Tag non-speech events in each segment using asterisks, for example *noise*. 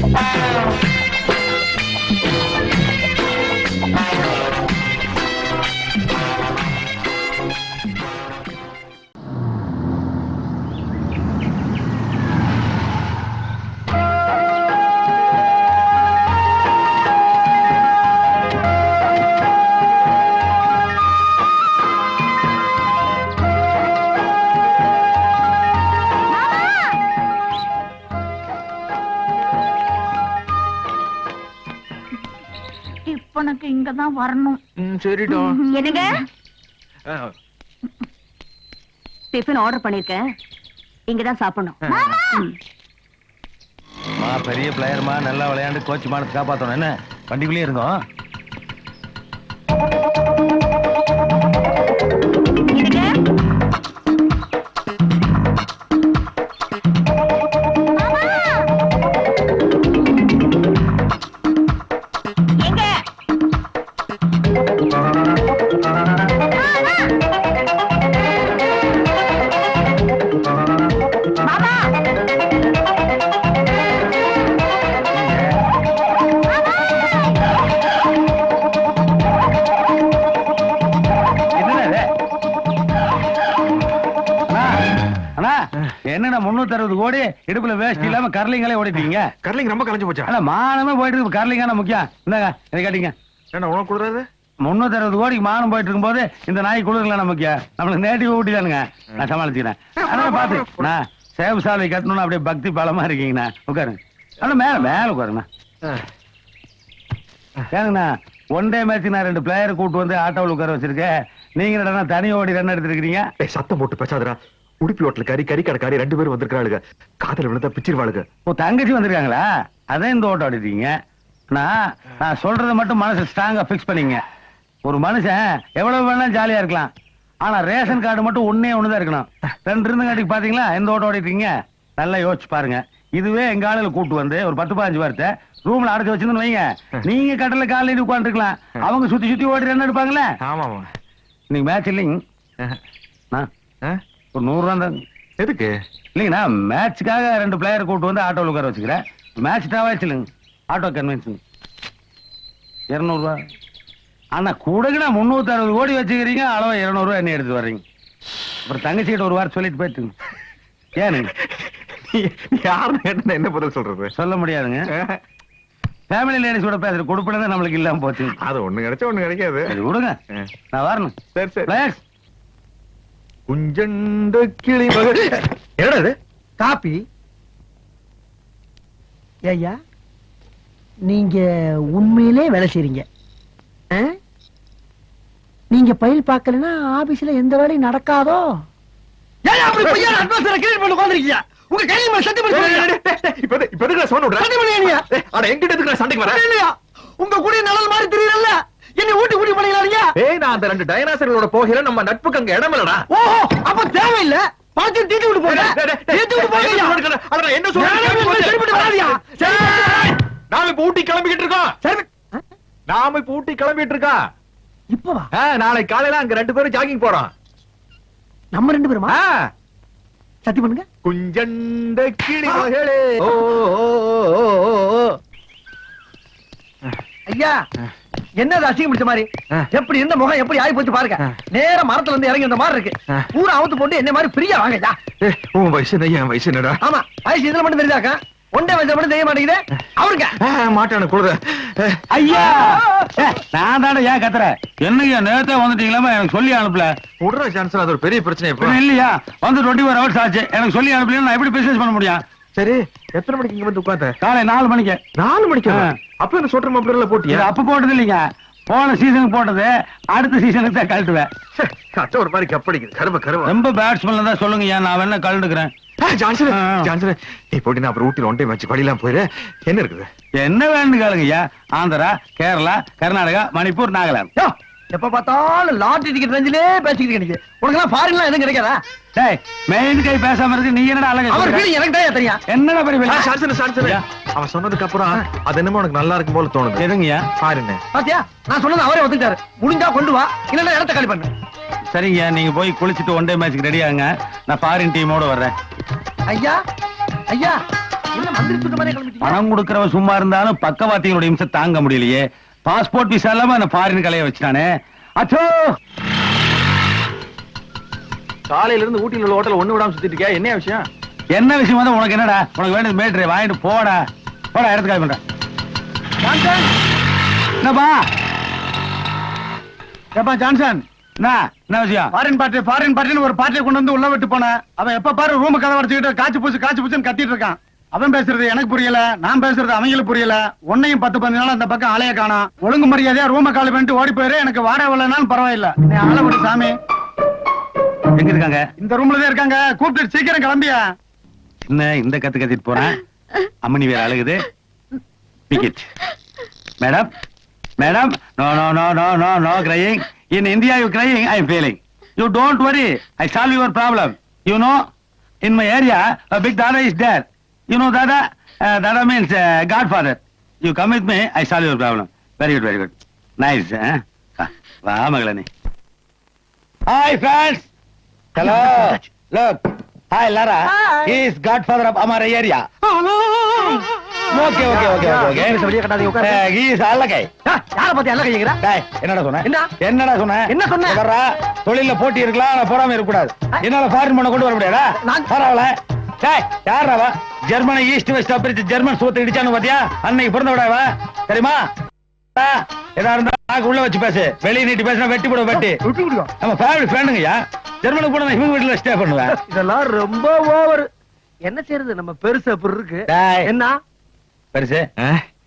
Oh, இப்ப எனக்கு இங்கதான் வரணும். சரிடா. என்னங்க? டிஃபன் ஆர்டர் பண்ணிருக்கேன். இங்கதான் சாப்பிடணும். பெரிய பிளேயர்மா நல்லா விளையாண்டு கோச் மானத்தை காப்பாத்தணும். என்ன? வண்டிக்குள்ளேயே இருந்தோம் என்னண்ணா முன்னூத்தி அறுபது கோடி இடுப்புல வேஸ்ட் இல்லாம கர்லிங்களே ஓடிட்டீங்க? கர்லிங் ரொம்ப கலைஞ்சு போச்சா? அண்ணா மானமே போயிட்டு இருக்கு. கர்லிங்கான முக்கியம். இந்தாங்க இதை கேட்டீங்க. என்ன உனக்கு கொடுறாது முன்னூத்தி அறுபது கோடிக்கு மானம் போயிட்டு இருக்கும்போது இந்த நாய் குளிர்ல நமக்கு நம்மளுக்கு நேட்டிவ் ஊட்டி தானுங்க நான் சமாளிச்சுக்கிறேன். அதான் பாத்து. நான் சேவ் சாலை கட்டணும்னு அப்படியே பக்தி பாலமா இருக்கீங்கண்ணா. உட்காருங்க. அண்ணா மேல மேல உட்காருங்கண்ணா. ஏங்கண்ணா ஒன் டே மேட்ச் நான் ரெண்டு பிளேயர் கூட்டு வந்து ஆட்டோவில் உட்கார வச்சிருக்கேன். நீங்க தனி ஓடி ரன் எடுத்துருக்கீங்க சத்தம் போட்டு பேசாதடா. உடுப்பி ஹோட்டல் காரி கறி கடைக்காரி ரெண்டு பேரும் வந்திருக்காளுங்க காதல விழுந்தா பிச்சிருவாளுங்க ஓ தங்கச்சி வந்திருக்காங்களா? அதான் இந்த ஓட்டம் ஆடிட்டீங்க. நான் நான் சொல்றத மட்டும் மனசு ஸ்ட்ராங்கா ஃபிக்ஸ் பண்ணீங்க. ஒரு மனுஷன் எவ்வளவு வேணாலும் ஜாலியா இருக்கலாம். ஆனா ரேஷன் கார்டு மட்டும் ஒண்ணே ஒண்ணுதான் இருக்கணும். ரெண்டு இருந்தங்காட்டிக்கு பாத்தீங்களா எந்த ஓட்டம் ஓடிட்டீங்க நல்லா யோசிச்சு பாருங்க. இதுவே எங்க ஆளுல கூட்டு வந்து ஒரு பத்து பதினஞ்சு வாரத்தை ரூம்ல அடைச்சு வச்சிருந்து வைங்க. நீங்க கட்டல காலையில உட்காந்துருக்கலாம் அவங்க சுத்தி சுத்தி ஓடி ரன் எடுப்பாங்களே? ஆமா இன்னைக்கு மேட்ச் இல்லைங்க? ஒரு நூறு ரூபா தான். எதுக்கு? இல்லைங்கண்ணா மேட்சுக்காக ரெண்டு பிளேயர் கூட்டு வந்து ஆட்டோவில் உட்கார வச்சுக்கிறேன். மேட்ச் டாவாச்சு இல்லைங்க. ஆட்டோ கன்வென்ஷன் இரநூறுவா. அண்ணா கூடங்கண்ணா முந்நூற்றி அறுபது கோடி வச்சுக்கிறீங்க அளவு இரநூறுவா என்ன எடுத்து வர்றீங்க. அப்புறம் தங்கச்சிக்கிட்ட ஒரு வாரம் சொல்லிட்டு போயிட்டுங்க. ஏனுங்க யாருன்னு கேட்டா என்ன பதில் சொல்றது? சொல்ல முடியாதுங்க. ஃபேமிலி லேடிஸ் கூட பேசுற கொடுப்பின தான் நம்மளுக்கு இல்லாம போச்சு அது ஒண்ணு கிடைச்சா ஒண்ணு கிடைக்காது. விடுங்க. நான் வரணும். சரி சரி. குஞ்சண்ட கிளி மகள். என்னடா இது? காப்பி. ஐயா நீங்க உண்மையிலே வேலை செய்றீங்க? நீங்க பயில் பார்க்கலன்னா ஆபீஸ்ல எந்த வேலையும் நடக்காதோ? உங்க கையில சொல்லுங்க. இப்ப இப்ப சத்தியம் பண்ணீங்க அட எங்கிட்ட சண்டைக்கு வரேன் உங்க கூட நிழல் மாதிரி தெரியல என்ன ஊட்டி ஊட்டி பண்ணிக்கிறாங்க ஏய் நான் அந்த ரெண்டு டைனாசர்களோட போகிற நம்ம நட்புக்கு அங்க இடம் இல்லடா ஓஹோ அப்ப தேவையில்ல. பணத்தை தீட்டி விட்டு போங்க. தீட்டி விட்டு போங்க. ஐயா. என்ன வேலை சரிப்பட்டு வராதியா? நாம இப்ப ஊட்டி கிளம்பிக்கிட்டு இருக்கோம். சரி. நாம இப்ப ஊட்டி கிளம்பிட்டு இருக்கோம். இப்பவா? நாளைக்கு காலையில அங்க ரெண்டு பேரும் ஜாகிங் போறோம். நம்ம ரெண்டு பேருமா? சத்தி பண்ணுங்க. குஞ்சண்ட கிளி மகளே ஓ ஓ, ஓ, ஓ, ஓ, ஓ. ஐயா என்ன அசிங்கம் பிடிச்ச மாதிரி. எப்படி இருந்த முகம் எப்படி ஆகி போச்சு பாருங்க. நேரா மரத்துல இருந்து இறங்கி வந்த மாதிரி இருக்கு. பூரா அவுத்து போட்டு என்ன மாதிரி பிரியா வாங்க உன் வயசு என்ன என் வயசு என்னடா? ஆமா வயசு இதுல மட்டும் தெரிஞ்சாக்கா ஒன்றே வயசுல மட்டும் தெரிய மாட்டேங்குது. அவருங்க. மாட்டானு குடுற ஐயா! நான் தானே ஏன் கத்துறேன் என்னய்யா நேரத்தே வந்துட்டீங்களாமா? எனக்கு சொல்லி அனுப்பல. விடுற சான்ஸ் அது ஒரு பெரிய பிரச்சனை இல்லையா? வந்து டுவெண்ட்டி ஃபோர் ஹவர்ஸ் ஆச்சு. எனக்கு சொல்லி அனுப்பலையா நான் எப்படி பிசினஸ் பண்ண முடியும்? சரி எத்தனை மணிக்கு இங்க வந்து உட்கார்ந்த? காலை நாலு மணிக்கு. நாலு மணிக்கு. அப்ப என்ன சொல்ற மாப்பிள்ள போட்டியா? அப்ப போட்டது இல்லைங்க. போன சீசனுக்கு போட்டது அடுத்த சீசனுக்கு தான் கழட்டுவேன். கச்ச ஒரு மாதிரி கப்படிக்குது கரும கரும. ரொம்ப பேட்ஸ்மேன் தான் சொல்லுங்க நான் வேணா கலந்துக்கிறேன் ஜான்சன். ஜான்சன். நீ போட்டி நான் அப்புறம் ஊட்டில ஒன் டைம் வச்சு படியெல்லாம் போயிரு. என்ன இருக்குது? என்ன வேணும்னு கேளுங்க ஐயா. ஆந்திரா கேரளா கர்நாடகா மணிப்பூர் நாகாலாந்து. எப்ப பார்த்தாலும் லாட்டரி டிக்கெட் ரஞ்சிலே பேசிக்கிட்டு கிடைக்கு உனக்கு எல்லாம் ஃபாரின்லாம் எதுவும் கிடைக்காதா? டேய் மெயின் கை பேசாம இருக்கு நீ என்னடா அழகா அவர்? ஃபீலிங் எனக்கு தான் தெரியும். என்னடா பெரிய ஜான்சன் ஐயா. அவன் சொன்னதுக்கு அப்புறம் அது என்னமோ உனக்கு நல்லா இருக்கும் போல தோணுது. எதுங்கய்யா? பாருங்க பாத்தியா? நான் சொன்னது அவரே ஒத்துக்கிட்டாரு. முடிஞ்சா கொண்டு வா. இல்லன்னா இடத்த காலி பண்ணு. சரிங்க நீங்க போய் குளிச்சுட்டு ஒன் டே மேட்ச்க்கு ரெடி ஆகுங்க. நான் ஃபாரின் டீமோட வர்றேன். ஐயா ஐயா என்ன மந்திரி சொல்ற மாதிரி கிளம்பிட்டீங்க? பணம் கொடுக்கறவன் சும்மா இருந்தாலும் பக்கவாத்திகளோட இம்சை தாங்க முடியலையே. பாஸ்போர்ட் விசா இல்லாம அந்த ஃபாரின் கலைய வச்சுட்டானே. அச்சோ! காலையில இருந்து ஊட்டில உள்ள ஹோட்டல் ஒண்ணு விடாம சுத்திட்டு இருக்கியா? என்ன விஷயம்? என்ன விஷயம் வந்து உனக்கு என்னடா? உனக்கு வேண்டியது மேட்ரு வாங்கிட்டு போடா. போடா இடத்துக்கு கால் பண்றேன். என்னப்பா? ஏப்பா ஜான்சன்! என்ன? என்ன விஷயம்? ஃபாரின் பார்ட்டி ஃபாரின் பார்ட்டின்னு ஒரு பார்ட்டியை கொண்டு வந்து உள்ள விட்டு போனேன். அவன் எப்ப பாரு ரூம் கதை வச்சுக்கிட்டு காய்ச்சி பூச்சு காய்ச்சி பூச்சுன்னு கத்திட்டு இருக்கான். அவன் பேசுறது எனக்கு புரியல நான் பேசுறது அவங்களுக்கு புரியல. உன்னையும் பத்து பதினஞ்சு நாள் அந்த பக்கம் ஆளைய காணோம். ஒழுங்கு மரியாதையா ரூம காலி பண்ணிட்டு ஓடி போயிரு எனக்கு வாடகை வரலனாலும் பரவாயில்ல. நீ ஆள விடு சாமி. எங்க இருக்காங்க? இந்த ரூம்ல தான் இருக்காங்க. கூப்பிட்டு சீக்கிரம் கிளம்பியா? என்ன இந்த கத்து கத்திட்டு போறேன் அம்மனி வேற அழுகுது. Ticket madam madam no no no no no no crying in India you crying I am feeling you don't worry I solve your problem you know in my area big dada is there you know dada dada means godfather you come with me I solve your problem very good very good nice வா மகளே hi friends hello look hi Lara he is godfather of our area okay okay okay okay வெளியே கட்டாதீங்க, உட்காருங்க. He is அல்லகை யார பத்தி எல்லாம் கேக்குறா? டேய் என்னடா சொன்ன? என்ன? என்னடா சொன்ன? என்ன சொன்ன? வர்றா தொழில்ல போட்டி இருக்கலாம் ஆனா போடாம இருக்க கூடாது. என்னால ஃபாரின் பண்ண கொண்டு வர முடியாதா? நான்- பரவாயில்ல. யாரா ஜெர்மனி ஈஸ்ட் வெஸ்ட் பிரிச்சு ஜெர்மன் சூத்து இடிச்சானு பாத்தியா? அன்னைக்கு பிறந்த விடாவ தெரியுமா? எதா இருந்தா உள்ள வச்சு பேசு. வெளிய நீட்டி பேசினா வெட்டி போட வெட்டி விட்டு விடுங்க நம்ம ஃபேமிலி ஃப்ரெண்டுங்கய்யா ஜெர்மனுக்கு போனா இவங்க வீட்டுல ஸ்டே பண்ணுவேன் இதெல்லாம் ரொம்ப ஓவர் என்ன செய்யறது நம்ம பெருசு அப்படி இருக்கு. டேய். என்ன? பெருசு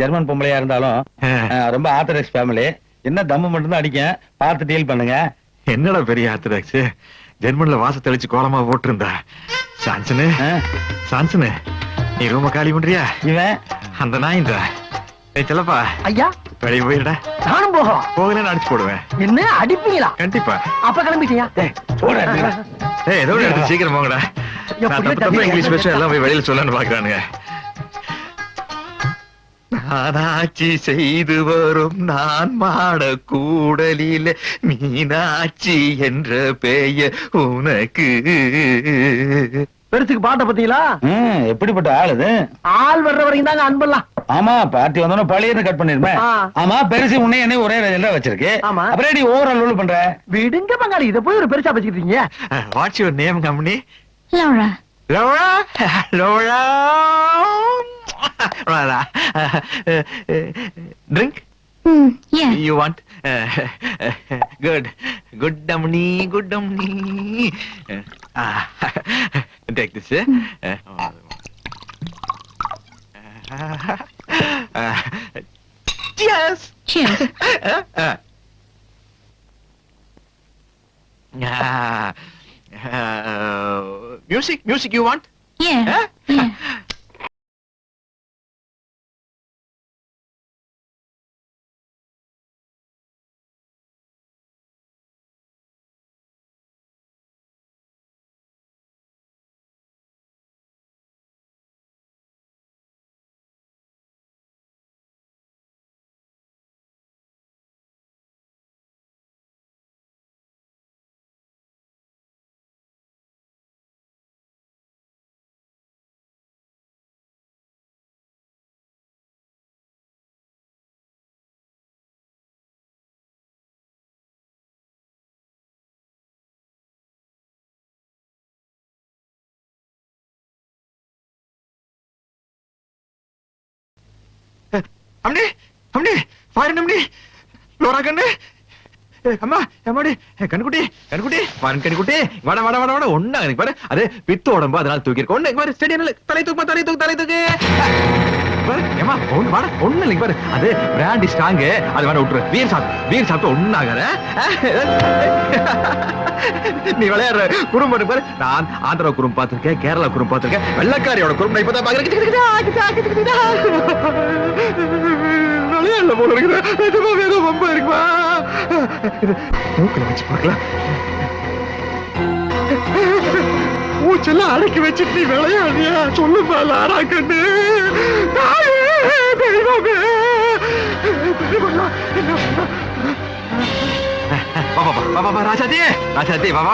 ஜெர்மன் பொம்பளையா இருந்தாலும் ரொம்ப ஆர்த்தடாக்ஸ் ஃபேமிலி என்ன தம்மு மட்டும் தான் அடிக்கும். பார்த்து டீல் பண்ணுங்க. என்னடா பெரிய ஆர்த்தடாக்ஸ் ஜெர்மன்ல வாச தெளிச்சு கோலமா போட்டிருந்தா சான்சனு? சான்சனு நீ ரூம காலி பண்றியா? இவன்? அந்த நாயின்றா ஏய் செல்லப்பா. ஐயா. வெளிய போயிடா நானும் போகலாம் போகலன்னு அடிச்சு போடுவேன். என்ன? அடிப்பீங்களா? கண்டிப்பா. அப்ப கிளம்பிட்டியா. ஏய் ஏதோ சீக்கிரம் போங்கடா. எப்படியோ நான் தப்பு தப்பா தப்பிக்க இங்கிலீஷ் பேச எல்லாம் போய் வெளியில சொல்லன்னு பாக்குறானுங்க. நானாட்சி செய்து வரும் நான் மாட கூடலில மீனாட்சி என்ற பெயர் உனக்கு. பெருசுக்கு பாட்ட பத்தீங்களா ம், எப்படிப்பட்ட ஆள் இது ஆள் வர்ற வரைக்கும் தாங்க அன்பெல்லாம். ஆமா பார்ட்டி வந்தோம் பழையன்னு கட் பண்ணிருப்பேன் ஆ. ஆமா பெருசு உன்னை என்ன ஒரே ரேஞ்சில வச்சிருக்கு. ஆமா. அப்புறம் நீ ஓவர் ஆல் பண்ற? விடுங்க பங்காளி இத போய் ஒரு பெருசா வச்சுக்கிட்டீங்க what's your name company? Laura Laura, Laura, Laura. *laughs* Drink uh, uh, uh, Hmm, yeah. You want? Uh, *laughs* good. Good dummy, good dummy. Uh, *laughs* take this. Eh? Hmm. Uh, uh, cheers! Cheers. Uh, uh. Music, music you want? Yeah. Yeah. அம்டி அம்டி பாருங்க அம்டி Lola கண்ணு. அம்மா அம்மாடி. கண்ணுக்குட்டி கண்ணுக்குட்டி. பாருங்க கண்ணுக்குட்டி. வட வட வட வட. ஒண்ணா எனக்கு பாரு. அது பித்து உடம்பு அதனால தூக்கி இருக்கு ஒண்ணு பாரு. ஸ்டெடி தலை தூக்கு தலை தூக்கு தலை தூக்கு. ஏமா ஒண்ணு வாட ஒண்ணு இல்லைங்க பாரு. அது பிராண்டி ஸ்ட்ராங்கு அது வேணா விட்டுரு. வீர் சாப்பிட்டு வீர் சாப்பிட்டு ஒண்ணு ஆகாத நீ விளையாடுற குறும்பு பாரு. நான் ஆந்திரா குறும்பு பார்த்திருக்கேன் கேரளா குறும்பு பார்த்திருக்கேன். வெள்ளக்காரியோட குறும்பு இப்பதான் பாக்குறேன் விளையாடல போல இருக்கிறேன் ரொம்ப இருக்குமா. மூக்கில் வச்சு பார்க்கலாம். மூச்செல்லாம் அடக்கி வச்சுட்டு நீ விளையாடியா சொல்லுமா லாரா கண்ணு. தாயே தெய்வமே. தெய்வங்களா, என்ன? வா வா வா வா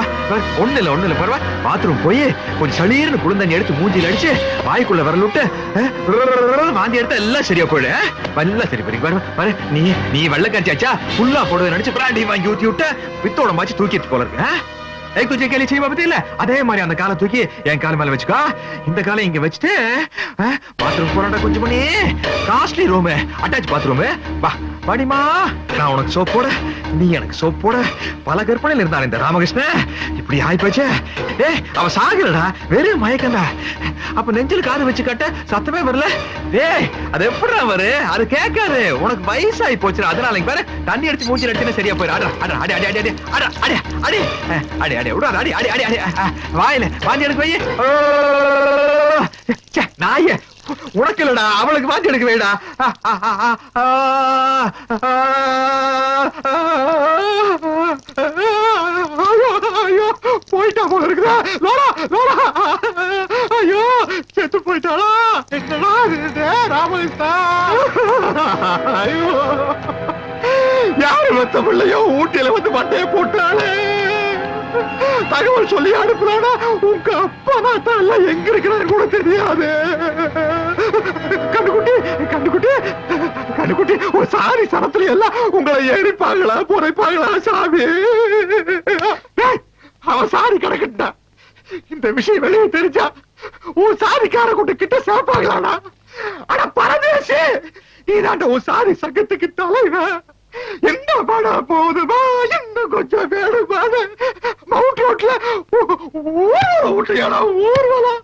ஒண்ணு இல்ல ஒண்ணு இல்ல பரவா. பாத்ரூம் போய் கொஞ்சம் சளீர்னு குளிர்ந்தண்ணி எடுத்து மூஞ்சில அடிச்சு வாய்க்குள்ள விரல் விட்டு அஹ், வாந்தி எடுத்தா எல்லாம் சரியா போயிடு அஹ்? எல்லாம் சரி போய் பாரு வர. நீ நீ வெள்ளக்காச்சாச்சா ஃபுல்லா போடுவது நினைச்சு பிராண்டி வாங்கி ஊத்தி விட்டு வித்தோட மாச்சு தூக்கிட்டு போல இருக்கு அஹ்? ஏய் துஜே கேலி செய்வா பத்தி அதே மாதிரி அந்த காலை தூக்கி என் கால் மேல வச்சுக்கோ. இந்த காலை இங்க வச்சுட்டு பாத்ரூம் போராட்டம் கொஞ்சம் பண்ணி காஸ்ட்லி ரூமு அட்டாச் பாத்ரூம் வா. மணிமா நான் உனக்கு சோப் போட நீ எனக்கு சோப் போட பல கற்பனையில் இருந்தான் இந்த ராமகிருஷ்ணன் இப்படி ஆயிப்போச்சு ஏ அவ சாகலடா வெறும் மயக்கம்டா. அப்ப நெஞ்சில் காது வச்சு கட்ட சத்தமே வரல. ஏய் அது எப்படிடா வரு? அது கேட்காது. உனக்கு வயசாகி போச்சு அதனால இங்க பாரு தண்ணி அடிச்சு மூஞ்சி அடிச்சுன்னா சரியா போயிரு. அட அட அடி அடி அடி அடி அட அடி அடி அடி அடி விடாத அடி அடி அடி அடி வாயில வாந்தி எடுக்க வை ச்சே, நாயே. உனக்கு இல்லடா அவளுக்கு வாந்தி எடுக்க வைடா ஐயோ ஐயோ போயிட்டா போல இருக்குதா லோலா லோலா ஐயோ செத்து போயிட்டாளா என்னடா இது ராமலிஸ்தா ஐயோ யாரு மத்த பிள்ளையோ ஊட்டியில வந்து மண்டையை போட்டாளே தகவல் சொல்லி அனுப்புறானா? உங்க அப்பா தான் எல்லாம் எங்க இருக்கிறாரு கூட தெரியாது. கண்டுக்குட்டி கண்டுக்குட்டி கண்டுக்குட்டி ஒரு சாரி சரத்துல எல்லாம் உங்களை எரிப்பாங்களா புரைப்பாங்களா சாமி? அவன் சாரி கிடக்கட்டான் இந்த விஷயம் வெளியே தெரிஞ்சா உன் சாரிக்கார கூட்ட கிட்ட சேர்ப்பாங்களாடா அட பரதேசி நீதாண்ட உன் சாரி சங்கத்துக்கு தலைவன். என்ன பட போதுமா? இன்னும் கொஞ்சம் வேணுமான மவுண்ட் ரோட்ல ஊர்வலம் விட்டுறியாடா ஊர்வலம்.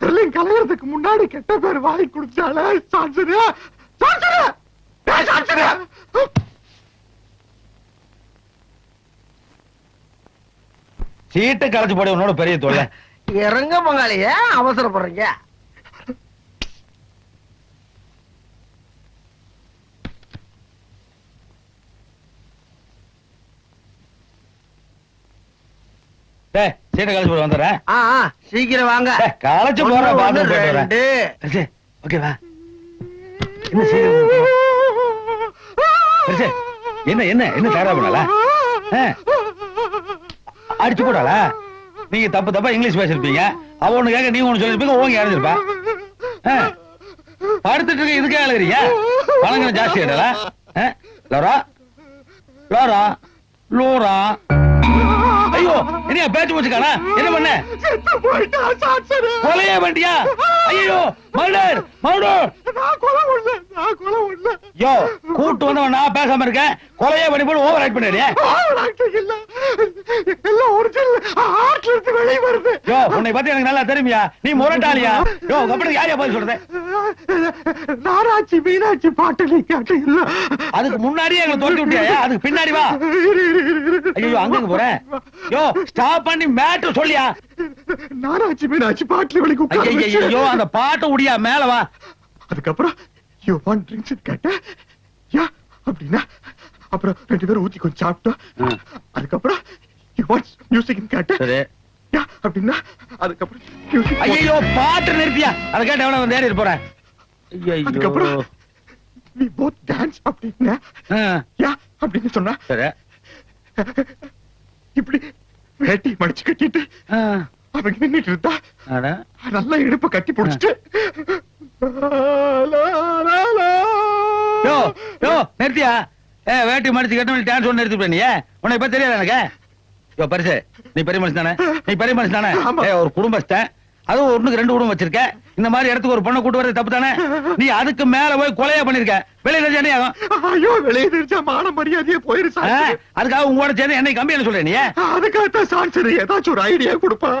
கர்லிங் கலையறதுக்கு முன்னாடி கெட்ட பேர் வாங்கி குடிச்சால சான்சரு ஏய், சான்சரு சீட்டை களைச்சு போட உன்னோட பெரிய தொல்லை. இறங்க பங்காளி ஏன் அவசரப்படுறீங்க. டேய் சீட்டை களைச்சு போட வந்துடுறேன். ஆ ஆ, சீக்கிரம் வாங்க. களைச்சு போற ஒண்ணு, போயிட்டு வரேன். சரி, ஓகேவா என்ன சீக்கிரம் சரி, என்ன என்ன என்ன தகரா பண்ணல அடிச்சு போடால நீங்க தப்பு தப்பா இங்கிலீஷ் பேசிருப்பீங்க அவ ஒண்ணு கேட்க நீங்க ஒண்ணு சொல்லிருப்பீங்க ஓங்க இறந்திருப்பா படுத்துட்டு இருக்க இதுக்கே அழுகிறீங்க பழங்கிற ஜாஸ்தி ஆயிடல லோரா? லோரா? லோரா? ஐயோ என்ன பேச்சு வச்சுக்கானா என்ன பண்ண? கொலையே வண்டியா ஐயோ மர்டர் மர்டர். நான் கொலை உள்ள நான் கொலை உள்ள யோ கூட்டு வந்தவன் நான் பேசாம இருக்கேன். கொலையே பண்ணி போட்டு ஓவர் ஆக்ட் பண்ணிடுறியா இல்ல. எல்லாம் ஒரிஜினல் ஆர்ட்ல இருந்து வெளியே வருது. யோ உன்னை பத்தி எனக்கு நல்லா தெரியுமியா? நீ முரட்டாளியா? யோ கப்பனுக்கு யாரையா பதில் சொல்றது? நாராட்சி மீனாட்சி பாட்டு நீ கேட்டு இல்ல அதுக்கு முன்னாடியே எங்களை தோட்டி விட்டியா? அதுக்கு பின்னாடி வா. ஐயோ அங்க போறேன். யோ ஸ்டாப் பண்ணி மேட்டு சொல்லியா? நாராட்சி மீனாட்சி பாட்டுல வெளிக்கு உட்கார. ஐயோ அந்த பாட்டை உடியா மேல வா. அதுக்கப்புறம் யூ வாண்ட் ட்ரிங்க்ஸ் கேட்டேன். யா அப்படின்னா அப்புறம் ரெண்டு பேரும் ஊத்தி கொஞ்சம் சாப்பிட்டோம். அதுக்கப்புறம் யூ வாண்ட் மியூசிக் கேட்டேன். சரி. யா அப்படின்னா அதுக்கப்புறம் ஐயோ பாட்டு நிறுத்தியா? அதை கேட்டு எவன வந்து ஏறி போறேன் அதுக்கப்புறம் both dance அப்படின்னா ஆ, யா அப்படின்னு சொன்னா சரி. இப்படி வேட்டி மடிச்சு கட்டிட்டு அவங்க நின்னுட்டு இருந்தா. நல்லா இடுப்ப கட்டி புடிச்சிட்டு. நிறுத்தியா? ஏ வேட்டி மடிச்சு கட்டணும் டான்ஸ் ஒன்று நிறுத்தி நீ உன்னை இப்ப தெரியாது எனக்கு? யோ பரிசு நீ பெரிய மனுஷன் தானே? நீ பெரிய மனுஷன் தானே? ஒரு குடும்பஸ்தன். அதுவும் ஒண்ணுக்கு ரெண்டு குடும்பம் வச்சிருக்க. இந்த மாதிரி இடத்துக்கு ஒரு பொண்ணை கூட்டு வரது தப்பு தானே நீ அதுக்கு மேல போய் கொலையா பண்ணிருக்க. வெளியில தெரிஞ்சா என்ன ஆகும்? ஐயோ வெளியே தெரிஞ்சா மான மரியாதையே? போயிருச்சா அதுக்காக உங்களோட சேர்ந்து என்னை கம்பி என்ன சொல்ற நீ? அதுக்காகத்தான் சான்சர் ஏதாச்சும் ஒரு ஐடியா கொடுப்பா.